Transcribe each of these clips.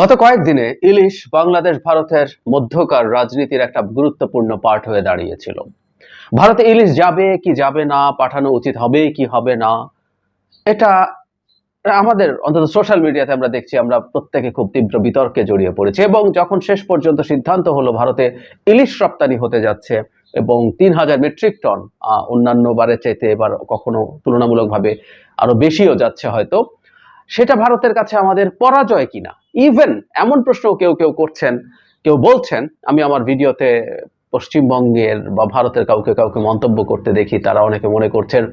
গত কয়েকদিনে ইলিশ বাংলাদেশ, ভারতের মধ্যকার রাজনীতির একটা গুরুত্বপূর্ণ পার্ট হয়ে দাঁড়িয়েছিল। ভারতে ইলিশ যাবে কি যাবে না, পাঠানো উচিত হবে কি হবে না, এটা আমাদের অন্তত সোশ্যাল মিডিয়াতে আমরা দেখছি, আমরা প্রত্যেকে খুব তীব্র বিতর্কে জড়িয়ে পড়েছি এবং যখন শেষ পর্যন্ত সিদ্ধান্ত হলো ভারতে ইলিশ রপ্তানি হতে যাচ্ছে এবং তিন হাজার মেট্রিক টন অন্যান্য বারের চাইতে এবার কখনো তুলনামূলকভাবে আরও বেশিও যাচ্ছে হয়তো, সেটা ভারতের কাছে আমাদের পরাজয় কিনা? ইভেন এমন প্রশ্ন কেউ কেউ করছেন, কেউ বলছেন, আমি আমার ভিডিওতে পশ্চিমবঙ্গের বা ভারতের কাউকে কাউকে মন্তব্য করতে দেখি, তারা অনেকে মনে করছেন,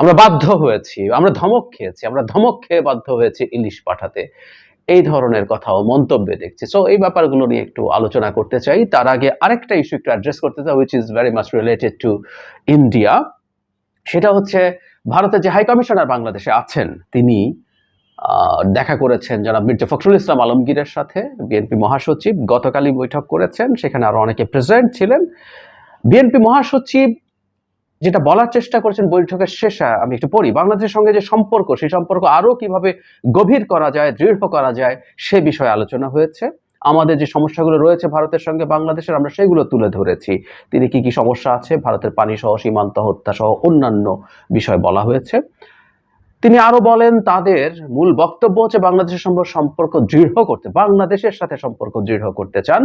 আমরা বাধ্য হয়েছি, আমরা ধমক খেয়েছি, আমরা ধমক খেয়ে বাধ্য হয়েছি ইলিশ পাঠাতে। এই ধরনের কথাও মন্তব্যে দেখছি। সো এই ব্যাপারগুলো নিয়ে একটু আলোচনা করতে চাই। তার আগে আরেকটা ইস্যু একটু অ্যাড্রেস করতে চাই which is very much related to India সেটা হচ্ছে, ভারতের যে হাই কমিশনার বাংলাদেশে আছেন, তিনি দেখা করেছেন যারা মির্জা ফখরুল ইসলাম আলমগীরের সাথে। বিএনপি মহাসচিব গতকালই বৈঠক করেছেন, সেখানে আরও অনেকে প্রেজেন্ট ছিলেন। বিএনপি মহাসচিব যেটা বলার চেষ্টা করেছেন বৈঠকের শেষে, আমি একটু পড়ি, বাংলাদেশের সঙ্গে যে সম্পর্ক, সেই সম্পর্ক আরও কীভাবে গভীর করা যায়, দৃঢ় করা যায়, সে বিষয়ে আলোচনা হয়েছে। আমাদের যে সমস্যাগুলো রয়েছে ভারতের সঙ্গে বাংলাদেশের, আমরা সেগুলো তুলে ধরেছি। তিনি কি কি সমস্যা আছে, ভারতের পানি সহ সীমান্ত হত্যা সহ অন্যান্য বিষয় বলা হয়েছে। তিনি আরও বলেন, তাদের মূল বক্তব্য হচ্ছে বাংলাদেশের সঙ্গে সম্পর্ক দৃঢ় করতে, বাংলাদেশের সাথে সম্পর্ক দৃঢ় করতে চান।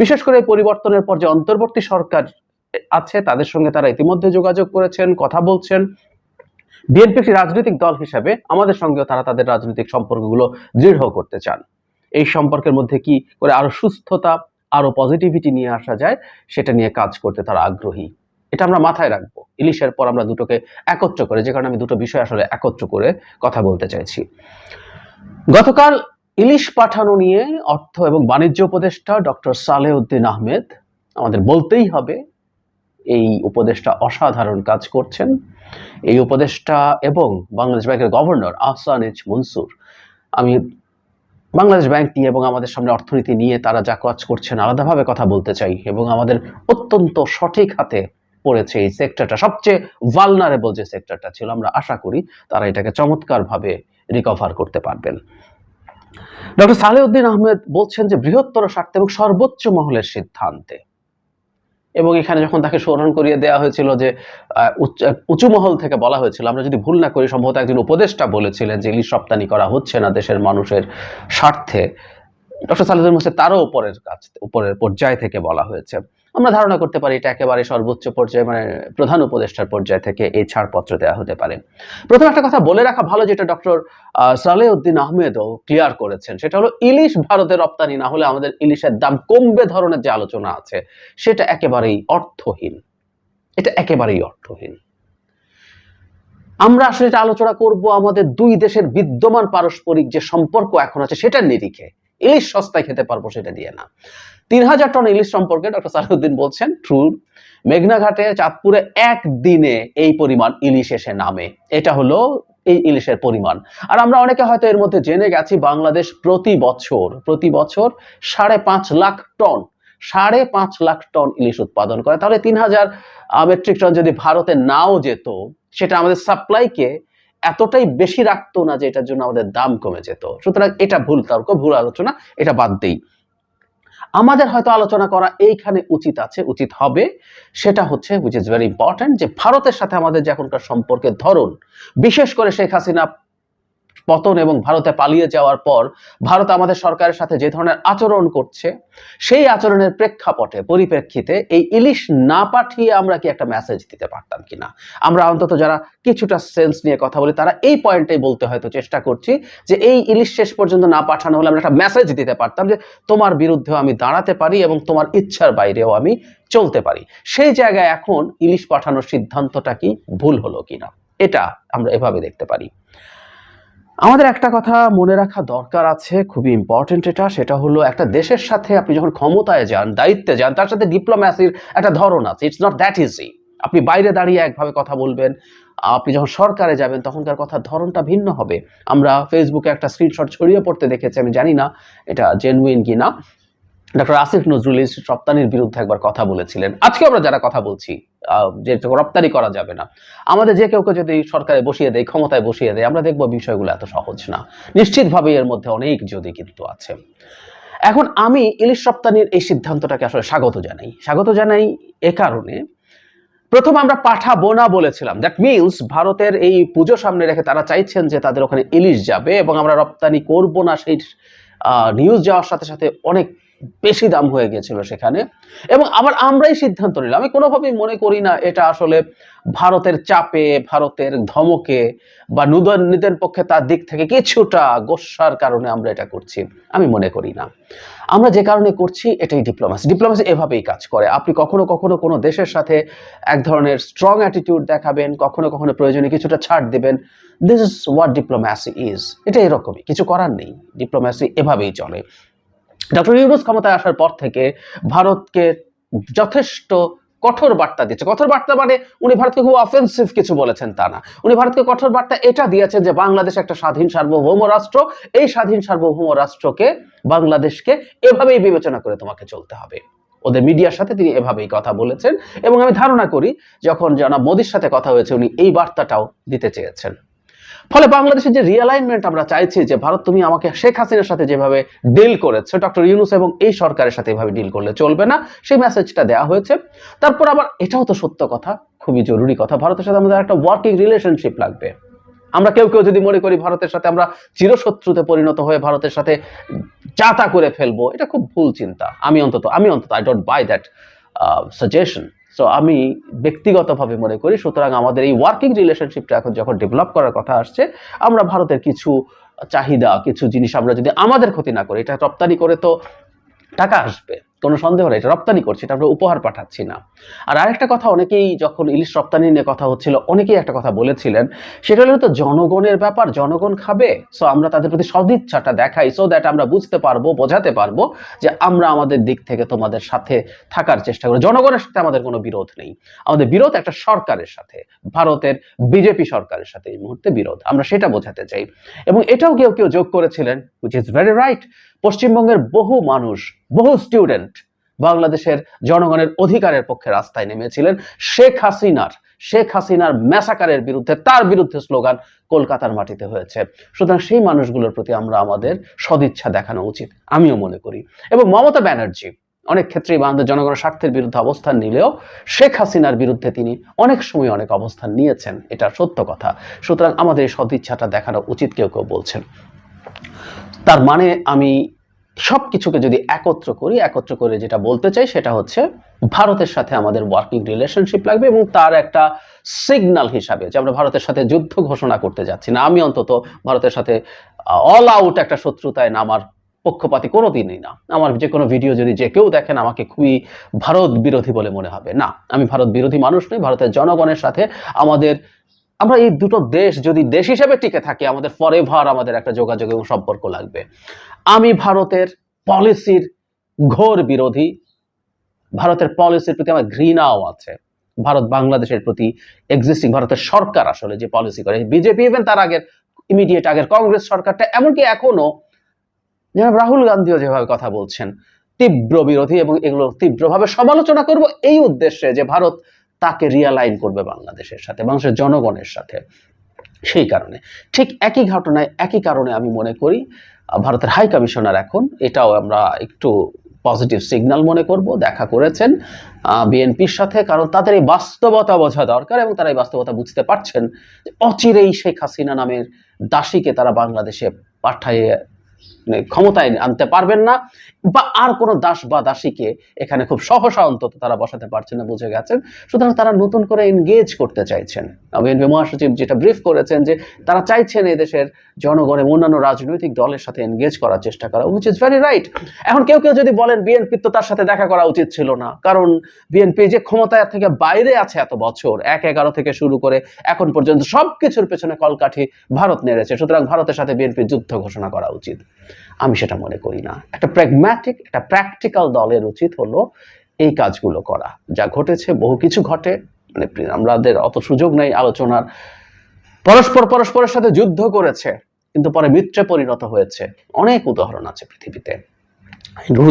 বিশেষ করে পরিবর্তনের পর যে অন্তর্বর্তী সরকার আছে, তাদের সঙ্গে তারা ইতিমধ্যে যোগাযোগ করেছেন, কথা বলছেন। বিএনপি একটি রাজনৈতিক দল হিসেবে আমাদের সঙ্গেও তারা তাদের রাজনৈতিক সম্পর্কগুলো দৃঢ় করতে চান। এই সম্পর্কের মধ্যে কি করে আরও সুস্থতা, আরও পজিটিভিটি নিয়ে আসা যায়, সেটা নিয়ে কাজ করতে তারা আগ্রহী। এটা আমরা মাথায় রাখব। ইলিশের পর আমরা দুটোকে একত্র করে, যে কারণে আমি দুটো বিষয় আসলে একত্র করে কথা বলতে চাইছি। গতকাল ইলিশ পাঠানো নিয়ে অর্থ এবং বাণিজ্য উপদেষ্টা ডক্টর সালেউদ্দিন আহমেদ আমাদের বলতেই হবে, এই উপদেষ্টা অসাধারণ কাজ করছেন। এই উপদেষ্টা এবং বাংলাদেশ ব্যাংকের গভর্নর আহসানিজ মনসুর। আমি বাংলাদেশ ব্যাংক নিয়ে এবং আমাদের সামনে অর্থনীতি নিয়ে তারা যা কাজ করছেন আলাদাভাবে কথা বলতে চাই এবং আমাদের অত্যন্ত সঠিক হাতে পড়েছে এই সেক্টরটা সবচেয়ে ভালনারেবল যে সেক্টরটা ছিল, আমরা আশা করি তারা এটাকে চমৎকারভাবে রিকভার করতে পারবেন। ডক্টর সালেউদ্দিন আহমেদ বলছেন যে বৃহত্তর স্বার্থে এবং সর্বোচ্চ মহলের সিদ্ধান্তে। এবং এখানে যখন তাকে স্মরণ করিয়ে দেওয়া হয়েছিল যে উঁচু মহল থেকে বলা হয়েছিল, আমরা যদি ভুল না করি, সম্ভবত একজন উপদেষ্টা বলেছিলেন যে, ইলিশ রপ্তানি করা হচ্ছে না দেশের মানুষের স্বার্থে। ডক্টর সালেদুল হোসেন তারও উপরের কাছ উপরের পর্যায় থেকে বলা হয়েছে। আমরা ধারণা করতে পারি এটা একেবারে সর্বোচ্চ পর্যায়ে মানে প্রধান উপদেষ্টার পর্যায় থেকে এই ছাড়পত্র দেওয়া হতে পারে। প্রথম একটা কথা বলে রাখা ভালো যেটা ডক্টর সালেউদ্দিন আহমেদও ক্লিয়ার করেছেন, সেটা হলো ইলিশ ভারতে রপ্তানি না হলে আমাদের ইলিশের দাম কমবে ধরনের যে আলোচনা আছে, সেটা একেবারেই অর্থহীন। এটা একেবারেই অর্থহীন। আমরা আসলে এটা আলোচনা করব আমাদের দুই দেশের বিদ্যমান পারস্পরিক যে সম্পর্ক এখন আছে, সেটার নিরিখে। ইলিশ সস্তায় খেতে পারব সেটা দিয়ে না। তিন হাজার টন ইলিশ সম্পর্কে ডক্টর সালাউদ্দিন বলছেন ট্রু মেঘনাঘাটে চাঁদপুরে একদিনে এই পরিমাণ ইলিশ এসে নামে। এটা হলো এই ইলিশের পরিমাণ। আর আমরা অনেকে হয়তো এর মধ্যে জেনে গেছি, বাংলাদেশ প্রতি বছর প্রতি বছর সাড়ে পাঁচ লাখ টন, সাড়ে পাঁচ লাখ টন ইলিশ উৎপাদন করে। তাহলে তিন হাজার মেট্রিক টন যদি ভারতে নাও যেত, সেটা আমাদের সাপ্লাইকে এতটাই বেশি রাখতো না যে এটার জন্য আমাদের দাম কমে যেত। সুতরাং এটা ভুল তর্ক, ভুল আলোচনা, এটা বাদ দেই। আমাদের হয়তো আলোচনা করা এইখানে উচিত আছে, উচিত হবে। সেটা হচ্ছে উইচ ইজ ভেরি ইম্পর্ট্যান্ট যে ভারতের সাথে আমাদের যে এখনকার সম্পর্কের ধরন। বিশেষ করে শেখ হাসিনা পতন এবং ভারতে পালিয়ে যাওয়ার পর ভারত আমাদের সরকারের সাথে যে ধরনের আচরণ করছে, সেই আচরণের প্রেক্ষাপটে, পরিপ্রেক্ষিতে এই ইলিশ না পাঠিয়ে আমরা কি একটা মেসেজ দিতে পারতাম কিনা? আমরা অন্তত যারা কিছুটা সেন্স নিয়ে কথা বলি, তারা এই পয়েন্টটাই বলতে হয়তো চেষ্টা করছি যে এই ইলিশ শেষ পর্যন্ত না পাঠানো হলে আমরা একটা মেসেজ দিতে পারতাম যে তোমার বিরুদ্ধেও আমি দাঁড়াতে পারি এবং তোমার ইচ্ছার বাইরেও আমি চলতে পারি। সেই জায়গায় এখন ইলিশ পাঠানোর সিদ্ধান্তটা কি ভুল হলো কিনা? এটা আমরা এভাবে দেখতে পারি। আমাদের একটা কথা মনে রাখা দরকার আছে, খুবই ইম্পর্টেন্ট এটা, সেটা হলো একটা দেশের সাথে আপনি যখন ক্ষমতায় যান, দায়িত্বে যান, তার সাথে ডিপ্লোম্যাসির একটা ধরন আছে ইটস নট দ্যাট ইজি আপনি বাইরে দাঁড়িয়ে একভাবে কথা বলবেন, আপনি যখন সরকারে যাবেন, তখনকার কথার ধরনটা ভিন্ন হবে। আমরা ফেসবুকে একটা স্ক্রিনশট ছড়িয়ে পড়তে দেখেছি, আমি জানি না এটা জেনুইন কি না ডক্টর আসিফ নজরুল ইসলাম রপ্তানির বিরুদ্ধে একবার কথা বলেছিলেন। আজকে আমরা যারা কথা বলছি যে রপ্তানি করা যাবে না, আমাদের যে কেউ কেউ যদি সরকারে বসিয়ে দেয়, ক্ষমতায় বসিয়ে দেয়, আমরা দেখব বিষয়গুলো এত সহজ না। নিশ্চিতভাবে এর মধ্যে অনেক যদি কিন্তু আছে। এখন আমি ইলিশ রপ্তানির এই সিদ্ধান্তটাকে আসলে স্বাগত জানাই। স্বাগত জানাই এ কারণে, প্রথম আমরা পাঠাবো না বলেছিলাম। দ্যাট মিনস ভারতের এই পুজো সামনে রেখে তারা চাইছেন যে তাদের ওখানে ইলিশ যাবে এবং আমরা রপ্তানি করব না সেই নিউজ যাওয়ার সাথে সাথে অনেক বেশি দাম হয়ে গিয়েছিল সেখানে। এবং আবার আমরাই সিদ্ধান্ত নিলাম। আমি কোনোভাবেই মনে করি না এটা আসলে ভারতের চাপে, ভারতের ধমকে বা নুদনীদের পক্ষে তার দিক থেকে কিছুটা গোসার কারণে আমরা এটা করছি। আমি মনে করি না। আমরা যে কারণে করছি, এটাই ডিপ্লোমাসি ডিপ্লোমাসি এভাবেই কাজ করে। আপনি কখনো কখনো কোনো দেশের সাথে এক ধরনের স্ট্রং অ্যাটিটিউড দেখাবেন, কখনো কখনো প্রয়োজনে কিছুটা ছাড় দেবেন। This is what diplomacy is এটা এরকমই। কিছু করার নেই। ডিপ্লোম্যাসি এভাবেই চলে। ডক্টর ইউনুস ক্ষমতায় আসার পর থেকে ভারতকে যথেষ্ট কঠোর বার্তা দিচ্ছে। কঠোর বার্তা মানে উনি ভারতকে খুব অফেন্সিভ কিছু বলেছেন তা না। উনি ভারতকে কঠোর বার্তা এটা দিয়েছেন যে বাংলাদেশ একটা স্বাধীন সার্বভৌম রাষ্ট্র। এই স্বাধীন সার্বভৌম রাষ্ট্রকে বাংলাদেশকে এভাবেই বিবেচনা করে তোমাকে চলতে হবে। ওদের মিডিয়ার সাথে তিনি এভাবেই কথা বলেছেন এবং আমি ধারণা করি যখন জনাব মোদির সাথে কথা হয়েছে উনি এই বার্তাটাও দিতে চেয়েছেন। ফলে বাংলাদেশের যে রিয়ালাইনমেন্ট আমরা চাইছি, যে ভারত তুমি আমাকে শেখ হাসিনার সাথে যেভাবে ডিল করেছ ডক্টর ইউনুস এবং এই সরকারের সাথে এভাবে ডিল করলে চলবে না, সেই মেসেজটা দেওয়া হয়েছে। তারপর আবার এটাও তো সত্য কথা, খুবই জরুরি কথা, ভারতের সাথে আমাদের একটা ওয়ার্কিং রিলেশনশিপ লাগবে। আমরা কেউ কেউ যদি মনে করি ভারতের সাথে আমরা চিরশত্রুতে পরিণত হয়ে ভারতের সাথে চাতা করে ফেলব, এটা খুব ভুল চিন্তা। আমি অন্তত আমি অন্তত I don't buy that suggestion so আমি ব্যক্তিগতভাবে মনে করি, সুতরাং আমাদের এই ওয়ার্কিং রিলেশনশিপটা এখন যখন ডেভেলপ করার কথা আসছে, আমরা ভারতের কিছু চাহিদা, কিছু জিনিস আমরা যদি আমাদের ক্ষতি না করি, এটা রপ্তানি করে তো টাকা আসবে। কোনো সন্দেহ নেই, এটা রপ্তানি করছি, এটা আমরা উপহার পাঠাচ্ছি না। আর আরেকটা কথা, অনেকেই যখন ইলিশ রপ্তানি নিয়ে কথা হচ্ছিল, অনেকেই একটা কথা বলেছিলেন, সেটা হলো তো জনগণের ব্যাপার, জনগণ খাবে সো আমরা তাদের প্রতি সদিচ্ছাটা দেখাই সো দ্যাট আমরা বুঝতে পারব, বোঝাতে পারব যে আমরা আমাদের দিক থেকে তোমাদের সাথে থাকার চেষ্টা করি। জনগণের সাথে আমাদের কোনো বিরোধ নেই। আমাদের বিরোধ একটা সরকারের সাথে, ভারতের বিজেপি সরকারের সাথে এই মুহূর্তে বিরোধ। আমরা সেটা বোঝাতে চাই। এবং এটাও কেউ কেউ যোগ করেছিলেন উইচ ইজ ভেরি রাইট পশ্চিমবঙ্গের বহু মানুষ, বহু স্টুডেন্ট বাংলাদেশের জনগণের অধিকারের পক্ষে রাস্তায় নেমেছিলেন। শেখ হাসিনার শেখ হাসিনার ম্যাসাকারের বিরুদ্ধে, তার বিরুদ্ধে স্লোগান কলকাতার মাটিতে হয়েছে। সুতরাং সেই মানুষগুলোর প্রতি আমরা আমাদের সদিচ্ছা দেখানো উচিত, আমিও মনে করি। এবং মমতা ব্যানার্জি, অনেক ক্ষেত্রেই বাংলাদেশ জনগণের স্বার্থের বিরুদ্ধে অবস্থান নিলেও শেখ হাসিনার বিরুদ্ধে তিনি অনেক সময় অনেক অবস্থান নিয়েছেন, এটা সত্য কথা। সুতরাং আমাদের এই সদিচ্ছাটা দেখানো উচিত কেউ কেউ বলছেন। তার মানে আমি সব কিছুকে যদি একত্র করি, একত্র করে যেটা বলতে চাই সেটা হচ্ছে ভারতের সাথে আমাদের ওয়ার্কিং রিলেশনশিপ লাগবে এবং তার একটা সিগন্যাল হিসাবে যে আমরা ভারতের সাথে যুদ্ধ ঘোষণা করতে যাচ্ছি। না, আমি অন্তত ভারতের সাথে অল আউট একটা শত্রুতায় নামার পক্ষপাতি কোনোদিনই না। আমার যে কোনো ভিডিও যদি যে কেউ দেখেন, আমাকে খুবই ভারত বিরোধী বলে মনে হবে। না, আমি ভারত বিরোধী মানুষ নই, ভারতের জনগণের সাথে আমাদের আমরা এই দুটো দেশ যদি দেশ হিসেবে টিকে থাকি, আমাদের ফরেভার আমাদের একটা যোগাযোগ এবং সম্পর্ক লাগবে। আমি ভারতের পলিসির ঘোর বিরোধী। ভারতের পলিসির প্রতি আমার ঘৃণাও আছে। ভারত বাংলাদেশের প্রতি এক্সিস্টিং ভারতের সরকার আসলে যে পলিসি করে বিজেপি ইভেন তার আগের ইমিডিয়েট আগের কংগ্রেস সরকারটা, এমনকি এখনও যেন রাহুল গান্ধীও যেভাবে কথা বলছেন, তীব্র বিরোধী এবং এগুলো তীব্রভাবে সমালোচনা করব এই উদ্দেশ্যে যে ভারত তাকে রিয়ালাইন করবে বাংলাদেশের সাথে, বাংলাদেশের জনগণের সাথে। সেই কারণে। ঠিক একই ঘটনায় একই কারণে আমি মনে করি ভারতের হাই কমিশনার এখন, এটাও আমরা একটু পজিটিভ সিগন্যাল মনে করব, দেখা করেছেন বিএনপির সাথে, কারণ তাদের এই বাস্তবতা বোঝা দরকার এবং তারা এই বাস্তবতা বুঝতে পারছেন অচিরেই শেখ হাসিনা নামের দাসীকে তারা বাংলাদেশে পাঠাইয়ে ক্ষমতায় আনতে পারবেন না, বা আর কোনো দাস বা দাসীকে এখানে খুব সহসা অন্তত তারা বসাতে পারছেন না বুঝে গেছেন। সুতরাং তারা নতুন করে এনগেজ করতে চাইছেন। বিএনপি মহাসচিব যেটা ব্রিফ করেছেন যে তারা চাইছেন এই দেশের জনগণ এবং অন্যান্য রাজনৈতিক দলের সাথে এনগেজ করার চেষ্টা করা উইচ ইজ ভেরি রাইট এখন কেউ কেউ যদি বলেন বিএনপি তো তার সাথে দেখা করা উচিত ছিল না, কারণ বিএনপি যে ক্ষমতায় থেকে বাইরে আছে এত বছর, এক এগারো থেকে শুরু করে এখন পর্যন্ত সবকিছুর পেছনে কলকাঠি ভারত নেড়েছে, সুতরাং ভারতের সাথে বিএনপি যুদ্ধ ঘোষণা করা উচিত। আমি সেটা মনে করি না। একটা প্র্যাগম্যাটিক একটা প্র্যাকটিক্যাল দলের উচিত হলো এই কাজগুলো করা। যা ঘটেছে, বহু কিছু ঘটে মানে আমাদের অত সুযোগ নেই আলোচনার। পরস্পর পরস্পরের সাথে যুদ্ধ করেছে, কিন্তু পরে মিত্রে পরিণত হয়েছে। অনেক উদাহরণ আছে পৃথিবীতে।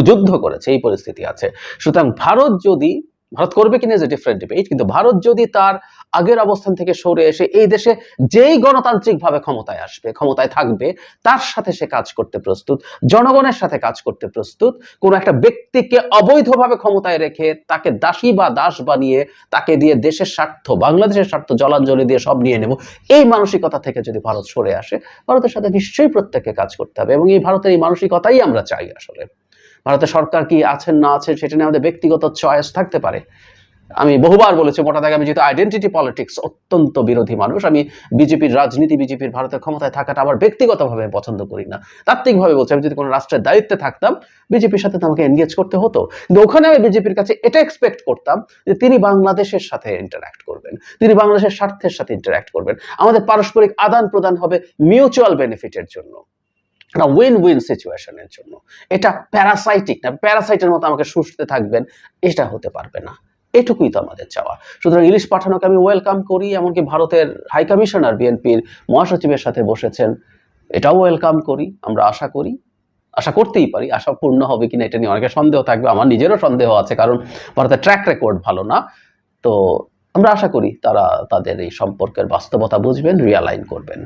যুদ্ধ করেছে, এই পরিস্থিতি আছে। সুতরাং ভারত যদি, ভারত করবে কিনা যে ডিফারেন্ট ডিবেট কিন্তু ভারত যদি তার আগের অবস্থান থেকে সরে এসে এই দেশে যেই গণতান্ত্রিক ভাবে ক্ষমতায় আসবে, ক্ষমতায় থাকবে, তার সাথে সে কাজ করতে প্রস্তুত, জনগণের সাথে কাজ করতে প্রস্তুত, কোন একটা ব্যক্তিকে অবৈধভাবে ক্ষমতায় রেখে তাকে দাসী বা দাস বানিয়ে তাকে দিয়ে দেশের স্বার্থ, বাংলাদেশের স্বার্থ, জলাঞ্জলি দিয়ে সব নিয়ে নেব, এই মানসিকতা থেকে যদি ভারত সরে আসে, ভারতের সাথে নিশ্চয়ই প্রত্যেককে কাজ করতে হবে এবং এই ভারতের এই মানসিকতাই আমরা চাই আসলে। ভারতের সরকার কি আছেন না আছেন, সেটা নিয়ে আমাদের ব্যক্তিগত চয়েস থাকতে পারে। আমি বহুবার বলেছি, মোটা দাগে আমি যেহেতু আইডেন্টিটি পলিটিক্স অত্যন্ত বিরোধী মানুষ, আমি বিজেপির রাজনীতি, বিজেপির ভারতের ক্ষমতায় থাকাটা আমার ব্যক্তিগতভাবে পছন্দ করি না। তাত্ত্বিকভাবে বলছি, আমি যদি কোনো রাষ্ট্রের দায়িত্বে থাকতাম, বিজেপির সাথে আমাকে এনগেজ করতে হতো। কিন্তু ওখানে আমি বিজেপির কাছে এটা এক্সপেক্ট করতাম যে তিনি বাংলাদেশের সাথে ইন্টারাক্ট করবেন, তিনি বাংলাদেশের স্বার্থের সাথে ইন্টারাক্ট করবেন। আমাদের পারস্পরিক আদান প্রদান হবে মিউচুয়াল বেনিফিটের জন্য, একটা উইন উইন সিচুয়েশনের জন্য। এটা প্যারাসাইটিক না প্যারাসাইটের মতো আমাকে সুস্থে থাকবেন, এটা হতে পারবে না। এটুকুই তো আমাদের চাওয়া। সুতরাং ইলিশ পাঠানোকে আমি ওয়েলকাম করি, এমনকি ভারতের হাই কমিশনার বিএনপির মহাসচিবের সাথে বসেছেন, এটাও ওয়েলকাম করি, আমরা আশা করি, আশা করতেই পারি, আশা পূর্ণ হবে কিনা এটা নিয়ে অনেকের সন্দেহ থাকবে, আমার নিজেরও সন্দেহ আছে, কারণ ভারতের ট্র্যাক রেকর্ড ভালো না। তো আমরা আশা করি তারা তাদের এই সম্পর্কের বাস্তবতা বুঝবেন রিয়ালাইন করবেন।